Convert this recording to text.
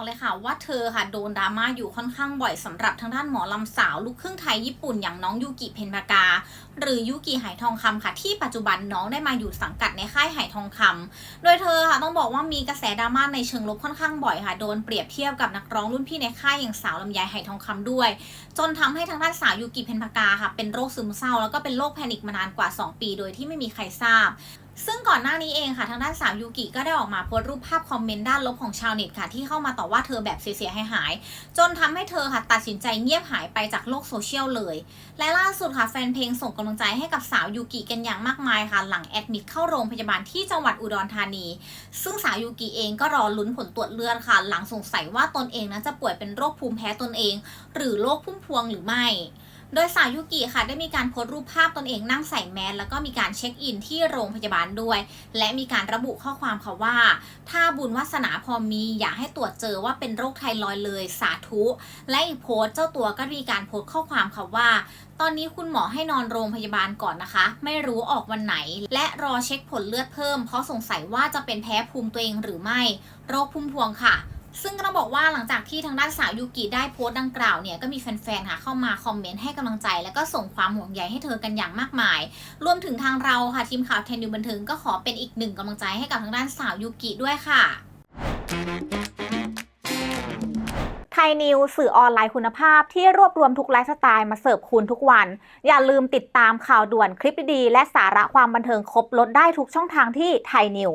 อกเลยค่ะว่าเธอค่ะโดนดราม่าอยู่ค่อนข้างบ่อยสำหรับทางด้านหมอลำสาวลูกครึ่งไทยญี่ปุ่นอย่างน้องยูกิเพนปากา หรือยูกิไหทองคำค่ะที่ปัจจุบันน้องได้มาอยู่สังกัดในค่ายไหทองคำโดยเธอค่ะต้องบอกว่ามีกระแสดราม่าในเชิงลบค่อนข้างบ่อยค่ะโดนเปรียบเทียบกับนักร้องรุ่นพี่ในค่ายอย่างสาวลำไยไหทองคำด้วย จนทำให้ทางด้านสาวยูกิเพนปากาค่ะเป็นโรคซึมเศร้าแล้วก็เป็นโรคแพนิคมานานกว่า 2 ปี โดยที่ไม่มีใครทราบ ซึ่งก่อนหน้านี้เองค่ะทางด้านสาวยูกิก็ได้ออกมาโพสต์รูปภาพคอมเมนต์ด้านลบของชาวเน็ตค่ะ ที่เข้ามาต่อว่าเธอแบบเสียหายๆจนทำให้เธอค่ะตัดสินใจเงียบหายไปจากโลกโซเชียลเลย และล่าสุดค่ะแฟนเพลงส่งกำลังใจให้กับสาวยูกิกันอย่างมากมายค่ะ หลังแอดมิดเข้าโรงพยาบาลที่จังหวัดอุดรธานี ซึ่งสาวยูกิเองก็รอลุ้นผลตรวจเลือดค่ะ หลังสงสัยว่าตนเองนั้นจะป่วยเป็นโรคภูมิแพ้ตนเอง หรือโรคพุ่มพวงหรือไม่ โดยสาวยูกิค่ะได้มีการโพสต์รูปภาพตนเองนั่งใส่แมสแล้วก็มีการเช็คอินที่โรงพยาบาลด้วย และมีการระบุข้อความค่ะว่า ถ้าบุญวาสนาพอมีอยากให้ตรวจเจอว่าเป็นโรคไทรอยเลยสาธุ และอีกโพสต์เจ้าตัวก็มีการโพสต์ข้อความค่ะว่า ตอนนี้คุณหมอให้นอนโรงพยาบาลก่อนนะคะ ไม่รู้ออกวันไหน และรอเช็คผลเลือดเพิ่ม เพราะสงสัยว่าจะเป็นแพ้ภูมิตัวเองหรือไม่ โรคพุ่มพวงค่ะ ซึ่งก็ต้องบอกว่าหลังจากที่ทางด้านสาวยูกิได้โพสต์ดังกล่าวเนี่ยก็มีแฟนๆค่ะเข้ามาคอมเมนต์ให้กำลังใจ แล้วก็ส่งความห่วงใยให้เธอกันอย่างมากมาย รวมถึงทางเราค่ะทีมข่าวเทนนิวบันเทิงก็ขอเป็นอีกหนึ่งกำลังใจให้กับทางด้านสาวยูกิด้วยค่ะไทยนิวสื่อออนไลน์คุณภาพที่รวบรวมทุกไลฟ์สไตล์มาเสิร์ฟคุณทุกวัน อย่าลืมติดตามข่าวด่วนคลิปดีๆและสาระความบันเทิงครบลดได้ทุกช่องทางที่ไทยนิว